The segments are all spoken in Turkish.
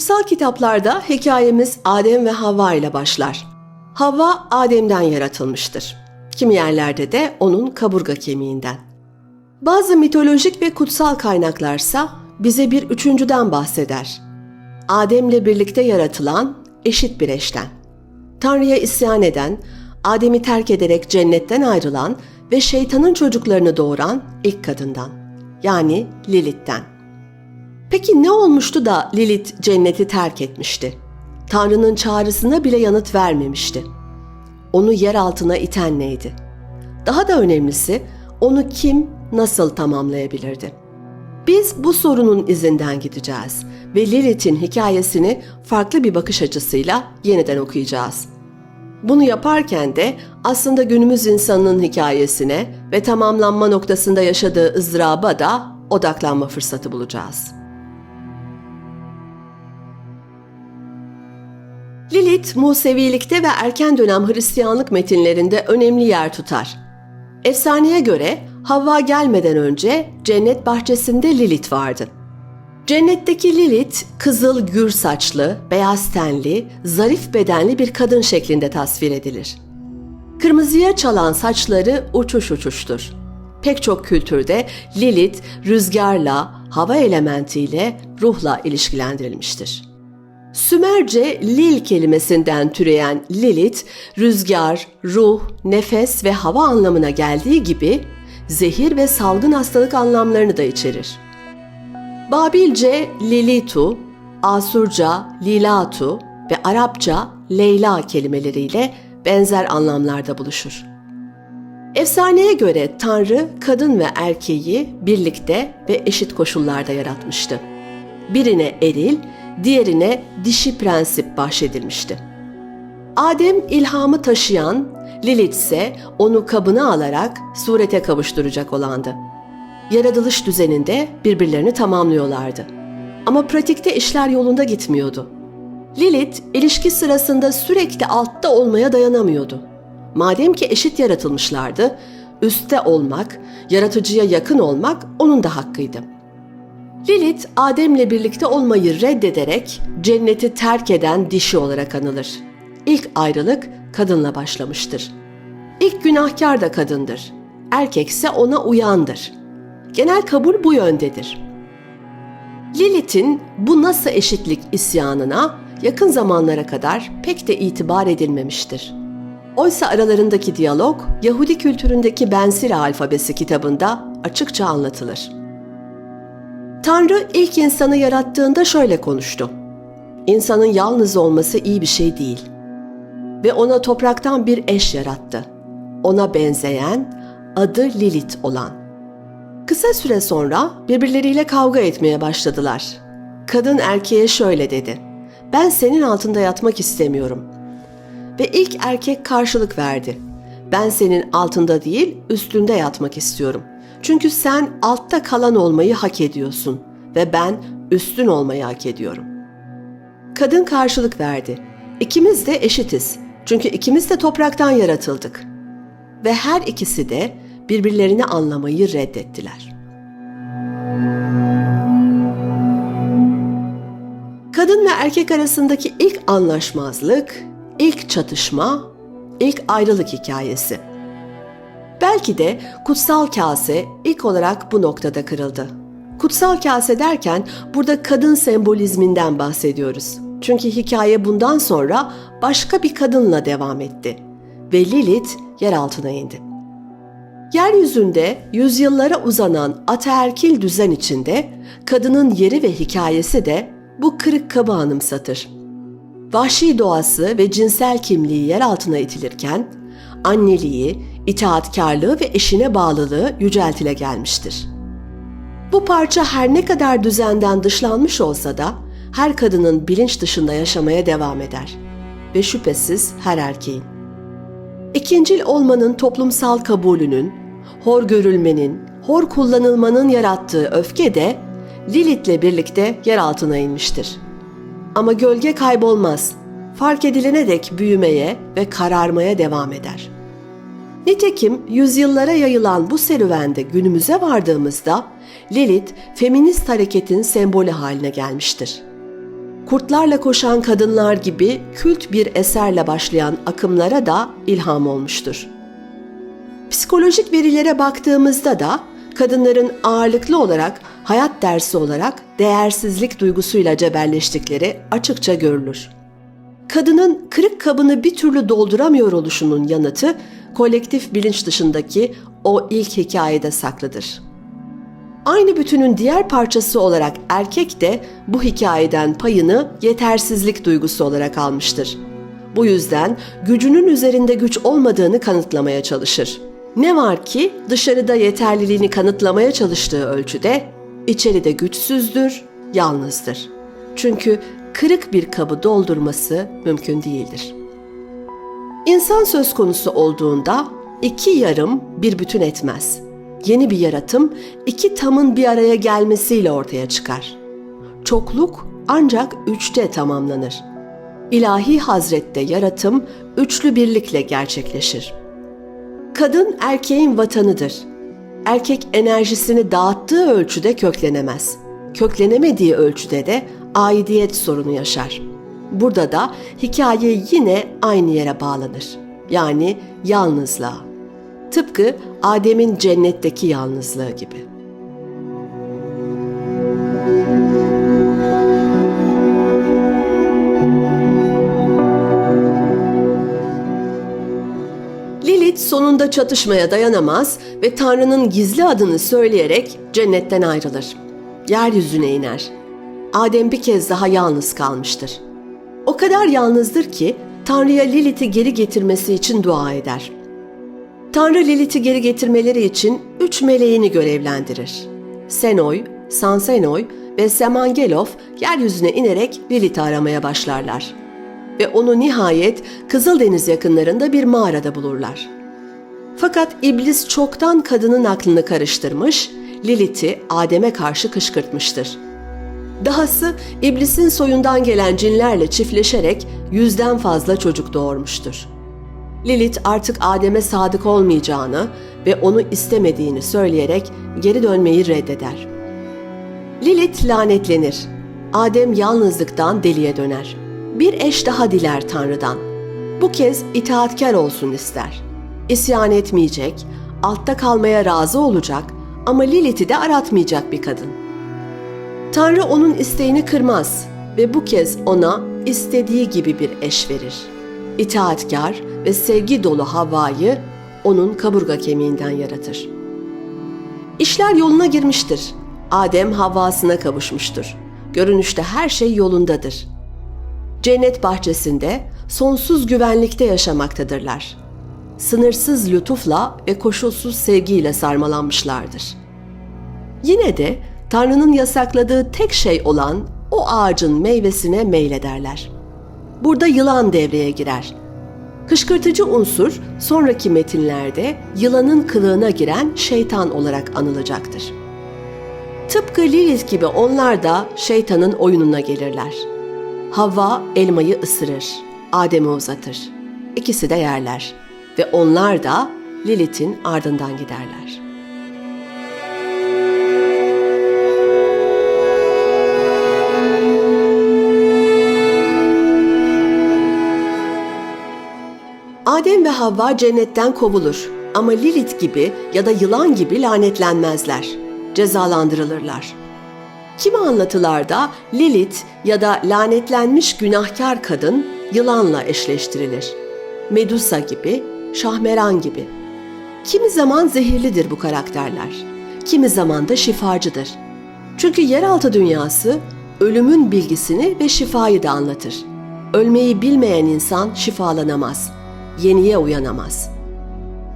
Kutsal kitaplarda hikayemiz Adem ve Havva ile başlar. Havva Adem'den yaratılmıştır. Kimi yerlerde de onun kaburga kemiğinden. Bazı mitolojik ve kutsal kaynaklarsa bize bir üçüncüden bahseder. Adem'le birlikte yaratılan eşit bir eşten. Tanrı'ya isyan eden, Adem'i terk ederek cennetten ayrılan ve şeytanın çocuklarını doğuran ilk kadından. Yani Lilith'ten. Peki ne olmuştu da Lilith cenneti terk etmişti? Tanrı'nın çağrısına bile yanıt vermemişti. Onu yer altına iten neydi? Daha da önemlisi onu kim nasıl tamamlayabilirdi? Biz bu sorunun izinden gideceğiz ve Lilith'in hikayesini farklı bir bakış açısıyla yeniden okuyacağız. Bunu yaparken de aslında günümüz insanının hikayesine ve tamamlanma noktasında yaşadığı ızdıraba da odaklanma fırsatı bulacağız. Lilith, Musevilikte ve erken dönem Hristiyanlık metinlerinde önemli yer tutar. Efsaneye göre Havva gelmeden önce cennet bahçesinde Lilith vardı. Cennetteki Lilith, kızıl gür saçlı, beyaz tenli, zarif bedenli bir kadın şeklinde tasvir edilir. Kırmızıya çalan saçları uçuş uçuştur. Pek çok kültürde Lilith rüzgarla, hava elementiyle, ruhla ilişkilendirilmiştir. Sümerce Lil kelimesinden türeyen Lilith, rüzgar, ruh, nefes ve hava anlamına geldiği gibi zehir ve salgın hastalık anlamlarını da içerir. Babilce Lilitu, Asurca Lilatu ve Arapça Leyla kelimeleriyle benzer anlamlarda buluşur. Efsaneye göre Tanrı kadın ve erkeği birlikte ve eşit koşullarda yaratmıştı. Birine eril, diğerine dişi prensip bahşedilmişti. Adem ilhamı taşıyan, Lilith ise onu kabına alarak surete kavuşturacak olandı. Yaratılış düzeninde birbirlerini tamamlıyorlardı. Ama pratikte işler yolunda gitmiyordu. Lilith ilişki sırasında sürekli altta olmaya dayanamıyordu. Madem ki eşit yaratılmışlardı, üstte olmak, yaratıcıya yakın olmak onun da hakkıydı. Lilith, Adem'le birlikte olmayı reddederek cenneti terk eden dişi olarak anılır. İlk ayrılık kadınla başlamıştır. İlk günahkar da kadındır. Erkekse ona uyandır. Genel kabul bu yöndedir. Lilith'in bu nasıl eşitlik isyanına yakın zamanlara kadar pek de itibar edilmemiştir. Oysa aralarındaki diyalog Yahudi kültüründeki Bensir alfabesi kitabında açıkça anlatılır. Tanrı ilk insanı yarattığında şöyle konuştu. İnsanın yalnız olması iyi bir şey değil. Ve ona topraktan bir eş yarattı. Ona benzeyen, adı Lilith olan. Kısa süre sonra birbirleriyle kavga etmeye başladılar. Kadın erkeğe şöyle dedi. Ben senin altında yatmak istemiyorum. Ve ilk erkek karşılık verdi. Ben senin altında değil, üstünde yatmak istiyorum. Çünkü sen altta kalan olmayı hak ediyorsun ve ben üstün olmayı hak ediyorum. Kadın karşılık verdi. İkimiz de eşitiz. Çünkü ikimiz de topraktan yaratıldık. Ve her ikisi de birbirlerini anlamayı reddettiler. Kadın ve erkek arasındaki ilk anlaşmazlık, ilk çatışma, ilk ayrılık hikayesi. Belki de kutsal kase ilk olarak bu noktada kırıldı. Kutsal kase derken burada kadın sembolizminden bahsediyoruz. Çünkü hikaye bundan sonra başka bir kadınla devam etti ve Lilith yer altına indi. Yeryüzünde yüzyıllara uzanan ataerkil düzen içinde kadının yeri ve hikayesi de bu kırık kabı anımsatır. Vahşi doğası ve cinsel kimliği yer altına itilirken, anneliği, itaatkarlığı ve eşine bağlılığı yüceltile gelmiştir. Bu parça her ne kadar düzenden dışlanmış olsa da her kadının bilinç dışında yaşamaya devam eder ve şüphesiz her erkeğin. İkincil olmanın toplumsal kabulünün, hor görülmenin, hor kullanılmanın yarattığı öfke de Lilith'le birlikte yer altına inmiştir. Ama gölge kaybolmaz, fark edilene dek büyümeye ve kararmaya devam eder.'' Nitekim yüzyıllara yayılan bu serüvende günümüze vardığımızda Lilith feminist hareketin sembolü haline gelmiştir. Kurtlarla Koşan Kadınlar gibi kült bir eserle başlayan akımlara da ilham olmuştur. Psikolojik verilere baktığımızda da kadınların ağırlıklı olarak hayat dersi olarak değersizlik duygusuyla cebelleştikleri açıkça görülür. Kadının kırık kabını bir türlü dolduramıyor oluşunun yanıtı kolektif bilinç dışındaki o ilk hikayede saklıdır. Aynı bütünün diğer parçası olarak erkek de bu hikayeden payını yetersizlik duygusu olarak almıştır. Bu yüzden gücünün üzerinde güç olmadığını kanıtlamaya çalışır. Ne var ki dışarıda yeterliliğini kanıtlamaya çalıştığı ölçüde içeride güçsüzdür, yalnızdır. Çünkü kırık bir kabı doldurması mümkün değildir. İnsan söz konusu olduğunda iki yarım bir bütün etmez. Yeni bir yaratım iki tamın bir araya gelmesiyle ortaya çıkar. Çokluk ancak üçte tamamlanır. İlahi Hazret'te yaratım üçlü birlikle gerçekleşir. Kadın erkeğin vatanıdır. Erkek enerjisini dağıttığı ölçüde köklenemez. Köklenemediği ölçüde de aidiyet sorunu yaşar. Burada da hikaye yine aynı yere bağlanır. Yani yalnızlığa. Tıpkı Adem'in cennetteki yalnızlığı gibi. Lilith sonunda çatışmaya dayanamaz ve Tanrı'nın gizli adını söyleyerek cennetten ayrılır. Yeryüzüne iner. Adem bir kez daha yalnız kalmıştır. O kadar yalnızdır ki Tanrı'ya Lilith'i geri getirmesi için dua eder. Tanrı Lilith'i geri getirmeleri için üç meleğini görevlendirir. Senoy, Sansenoy ve Semangelof yeryüzüne inerek Lilith'i aramaya başlarlar. Ve onu nihayet Kızıldeniz yakınlarında bir mağarada bulurlar. Fakat iblis çoktan kadının aklını karıştırmış, Lilith'i Adem'e karşı kışkırtmıştır. Dahası iblisin soyundan gelen cinlerle çiftleşerek yüzden fazla çocuk doğurmuştur. Lilith artık Adem'e sadık olmayacağını ve onu istemediğini söyleyerek geri dönmeyi reddeder. Lilith lanetlenir. Adem yalnızlıktan deliye döner. Bir eş daha diler Tanrı'dan. Bu kez itaatkar olsun ister. İsyan etmeyecek, altta kalmaya razı olacak ama Lilith'i de aratmayacak bir kadın. Tanrı onun isteğini kırmaz ve bu kez ona istediği gibi bir eş verir. İtaatkar ve sevgi dolu Havva'yı onun kaburga kemiğinden yaratır. İşler yoluna girmiştir. Adem Havva'sına kavuşmuştur. Görünüşte her şey yolundadır. Cennet bahçesinde sonsuz güvenlikte yaşamaktadırlar. Sınırsız lütufla ve koşulsuz sevgiyle sarmalanmışlardır. Yine de Tanrı'nın yasakladığı tek şey olan o ağacın meyvesine meylederler. Burada yılan devreye girer. Kışkırtıcı unsur sonraki metinlerde yılanın kılığına giren şeytan olarak anılacaktır. Tıpkı Lilith gibi onlar da şeytanın oyununa gelirler. Havva elmayı ısırır, Adem'i uzatır. İkisi de yerler ve onlar da Lilith'in ardından giderler.'' Adem ve Havva cennetten kovulur ama Lilith gibi ya da yılan gibi lanetlenmezler, cezalandırılırlar. Kimi anlatılarda Lilith ya da lanetlenmiş günahkar kadın yılanla eşleştirilir. Medusa gibi, Şahmeran gibi. Kimi zaman zehirlidir bu karakterler, kimi zaman da şifacıdır. Çünkü yeraltı dünyası ölümün bilgisini ve şifayı da anlatır. Ölmeyi bilmeyen insan şifalanamaz.'' Yeniye uyanamaz.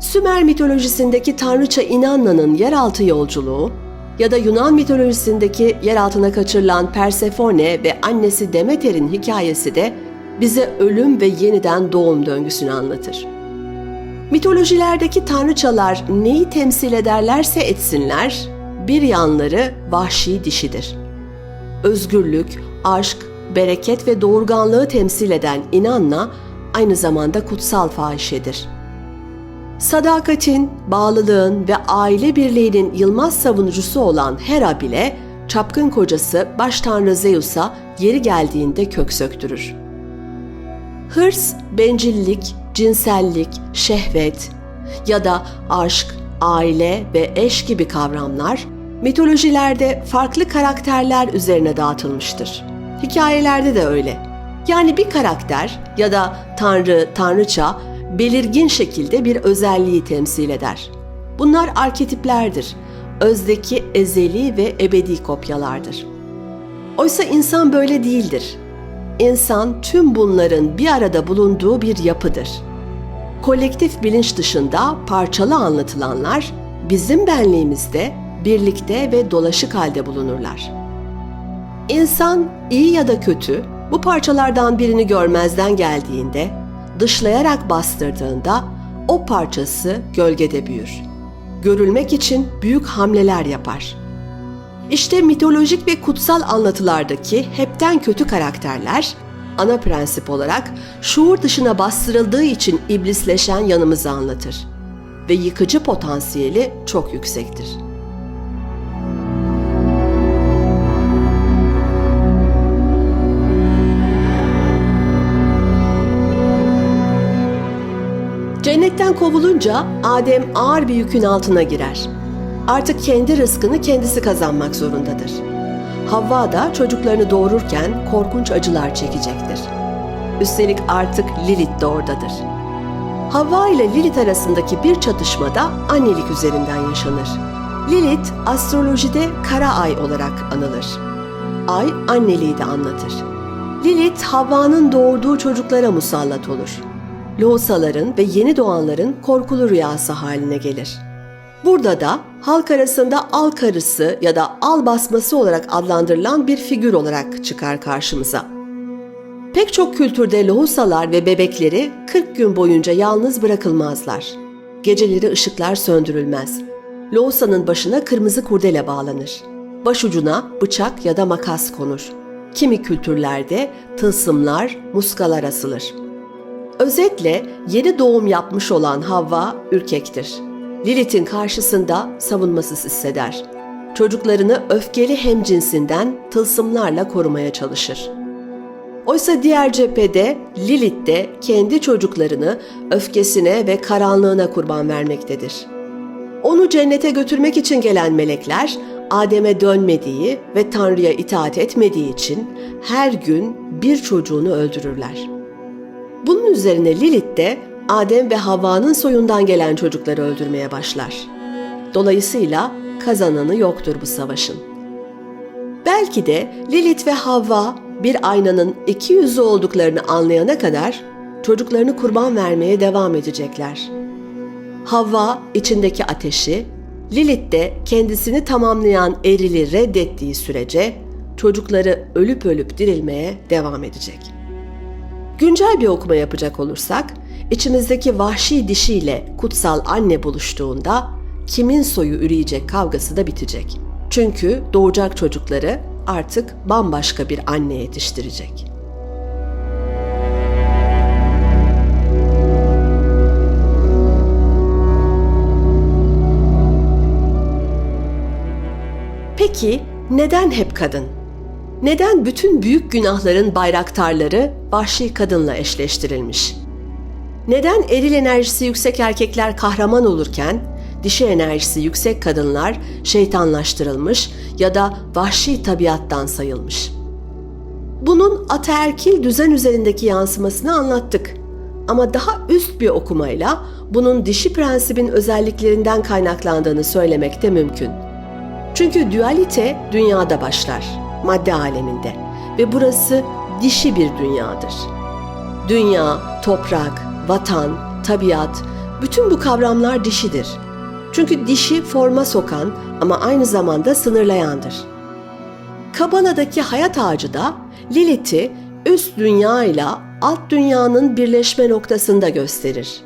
Sümer mitolojisindeki tanrıça Inanna'nın yeraltı yolculuğu ya da Yunan mitolojisindeki yeraltına kaçırılan Persefone ve annesi Demeter'in hikayesi de bize ölüm ve yeniden doğum döngüsünü anlatır. Mitolojilerdeki tanrıçalar neyi temsil ederlerse etsinler, bir yanları vahşi dişidir. Özgürlük, aşk, bereket ve doğurganlığı temsil eden Inanna, aynı zamanda kutsal fahişedir. Sadakatin, bağlılığın ve aile birliğinin yılmaz savunucusu olan Hera bile çapkın kocası baş tanrı Zeus'a yeri geldiğinde kök söktürür. Hırs, bencillik, cinsellik, şehvet ya da aşk, aile ve eş gibi kavramlar mitolojilerde farklı karakterler üzerine dağıtılmıştır. Hikayelerde de öyle. Yani bir karakter ya da tanrı, tanrıça belirgin şekilde bir özelliği temsil eder. Bunlar arketiplerdir. Özdeki ezeli ve ebedi kopyalardır. Oysa insan böyle değildir. İnsan tüm bunların bir arada bulunduğu bir yapıdır. Kolektif bilinç dışında parçalı anlatılanlar bizim benliğimizde birlikte ve dolaşık halde bulunurlar. İnsan iyi ya da kötü bu parçalardan birini görmezden geldiğinde, dışlayarak bastırdığında o parçası gölgede büyür. Görülmek için büyük hamleler yapar. İşte mitolojik ve kutsal anlatılardaki hepten kötü karakterler ana prensip olarak şuur dışına bastırıldığı için iblisleşen yanımızı anlatır ve yıkıcı potansiyeli çok yüksektir. Kovulunca Adem ağır bir yükün altına girer. Artık kendi rızkını kendisi kazanmak zorundadır. Havva da çocuklarını doğururken korkunç acılar çekecektir. Üstelik artık Lilith de oradadır. Havva ile Lilith arasındaki bir çatışmada annelik üzerinden yaşanır. Lilith astrolojide kara ay olarak anılır. Ay anneliği de anlatır. Lilith Havva'nın doğurduğu çocuklara musallat olur. Lohusaların ve yeni doğanların korkulu rüyası haline gelir. Burada da halk arasında al karısı ya da al basması olarak adlandırılan bir figür olarak çıkar karşımıza. Pek çok kültürde lohusalar ve bebekleri 40 gün boyunca yalnız bırakılmazlar. Geceleri ışıklar söndürülmez. Lohusanın başına kırmızı kurdele bağlanır. Başucuna bıçak ya da makas konur. Kimi kültürlerde tılsımlar, muskalar asılır. Özetle yeni doğum yapmış olan Havva ürkektir. Lilith'in karşısında savunmasız hisseder. Çocuklarını öfkeli hemcinsinden tılsımlarla korumaya çalışır. Oysa diğer cephede Lilith de kendi çocuklarını öfkesine ve karanlığına kurban vermektedir. Onu cennete götürmek için gelen melekler Adem'e dönmediği ve Tanrı'ya itaat etmediği için her gün bir çocuğunu öldürürler. Bunun üzerine Lilith de Adem ve Havva'nın soyundan gelen çocukları öldürmeye başlar. Dolayısıyla kazananı yoktur bu savaşın. Belki de Lilith ve Havva bir aynanın iki yüzü olduklarını anlayana kadar çocuklarını kurban vermeye devam edecekler. Havva içindeki ateşi, Lilith de kendisini tamamlayan erili reddettiği sürece çocukları ölüp ölüp dirilmeye devam edecek. Güncel bir okuma yapacak olursak, içimizdeki vahşi dişiyle kutsal anne buluştuğunda kimin soyu üreyecek kavgası da bitecek. Çünkü doğacak çocukları artık bambaşka bir anne yetiştirecek. Peki neden hep kadın? Neden bütün büyük günahların bayraktarları vahşi kadınla eşleştirilmiş? Neden eril enerjisi yüksek erkekler kahraman olurken dişi enerjisi yüksek kadınlar şeytanlaştırılmış ya da vahşi tabiattan sayılmış? Bunun ataerkil düzen üzerindeki yansımasını anlattık. Ama daha üst bir okumayla bunun dişi prensibin özelliklerinden kaynaklandığını söylemek de mümkün. Çünkü dualite dünyada başlar, madde aleminde ve burası dişi bir dünyadır. Dünya, toprak, vatan, tabiat, bütün bu kavramlar dişidir. Çünkü dişi forma sokan ama aynı zamanda sınırlayandır. Kabala'daki hayat ağacı da Lilith'i üst dünya ile alt dünyanın birleşme noktasında gösterir.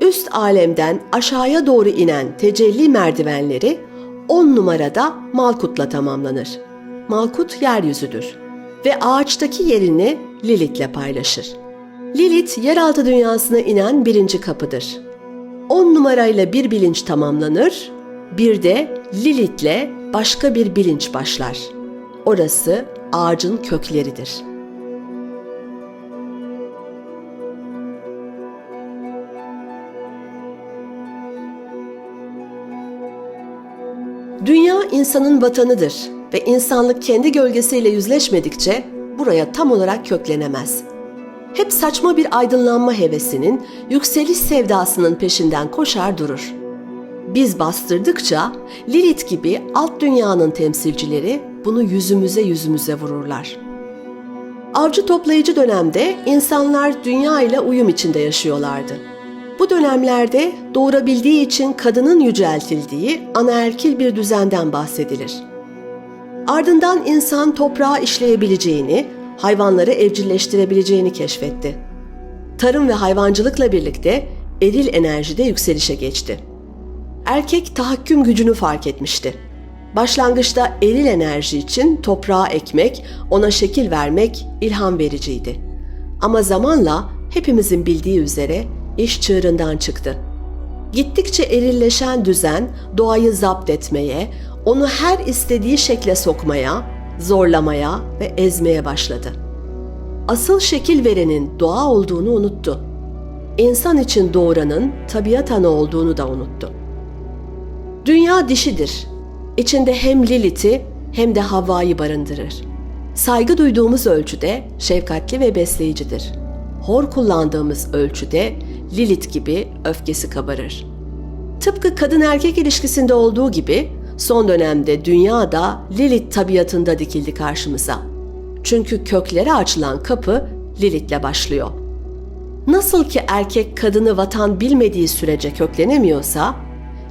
Üst alemden aşağıya doğru inen tecelli merdivenleri 10 numarada Malkut'la tamamlanır. Malkut yeryüzüdür ve ağaçtaki yerini Lilith'le paylaşır. Lilith yeraltı dünyasına inen birinci kapıdır. 10 numarayla bir bilinç tamamlanır, bir de Lilith'le başka bir bilinç başlar. Orası ağacın kökleridir. Dünya insanın vatanıdır ve insanlık kendi gölgesiyle yüzleşmedikçe buraya tam olarak köklenemez. Hep saçma bir aydınlanma hevesinin, yükseliş sevdasının peşinden koşar durur. Biz bastırdıkça Lilith gibi alt dünyanın temsilcileri bunu yüzümüze yüzümüze vururlar. Avcı toplayıcı dönemde insanlar dünya ile uyum içinde yaşıyorlardı. Bu dönemlerde doğurabildiği için kadının yüceltildiği anaerkil bir düzenden bahsedilir. Ardından insan toprağı işleyebileceğini, hayvanları evcilleştirebileceğini keşfetti. Tarım ve hayvancılıkla birlikte eril enerjide yükselişe geçti. Erkek tahakküm gücünü fark etmişti. Başlangıçta eril enerji için toprağa ekmek, ona şekil vermek ilham vericiydi. Ama zamanla hepimizin bildiği üzere iş çığırından çıktı. Gittikçe erilleşen düzen doğayı zapt etmeye, onu her istediği şekle sokmaya, zorlamaya ve ezmeye başladı. Asıl şekil verenin doğa olduğunu unuttu. İnsan için doğuranın tabiat ana olduğunu da unuttu. Dünya dişidir. İçinde hem Lilith'i hem de Havva'yı barındırır. Saygı duyduğumuz ölçüde şefkatli ve besleyicidir. Hor kullandığımız ölçüde Lilith gibi öfkesi kabarır. Tıpkı kadın erkek ilişkisinde olduğu gibi son dönemde dünya da Lilith tabiatında dikildi karşımıza. Çünkü köklere açılan kapı Lilith'le başlıyor. Nasıl ki erkek kadını vatan bilmediği sürece köklenemiyorsa,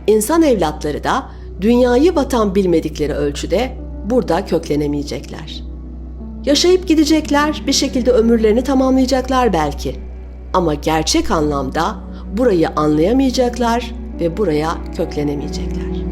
insan evlatları da dünyayı vatan bilmedikleri ölçüde burada köklenemeyecekler. Yaşayıp gidecekler, bir şekilde ömürlerini tamamlayacaklar belki. Ama gerçek anlamda burayı anlayamayacaklar ve buraya köklenemeyecekler.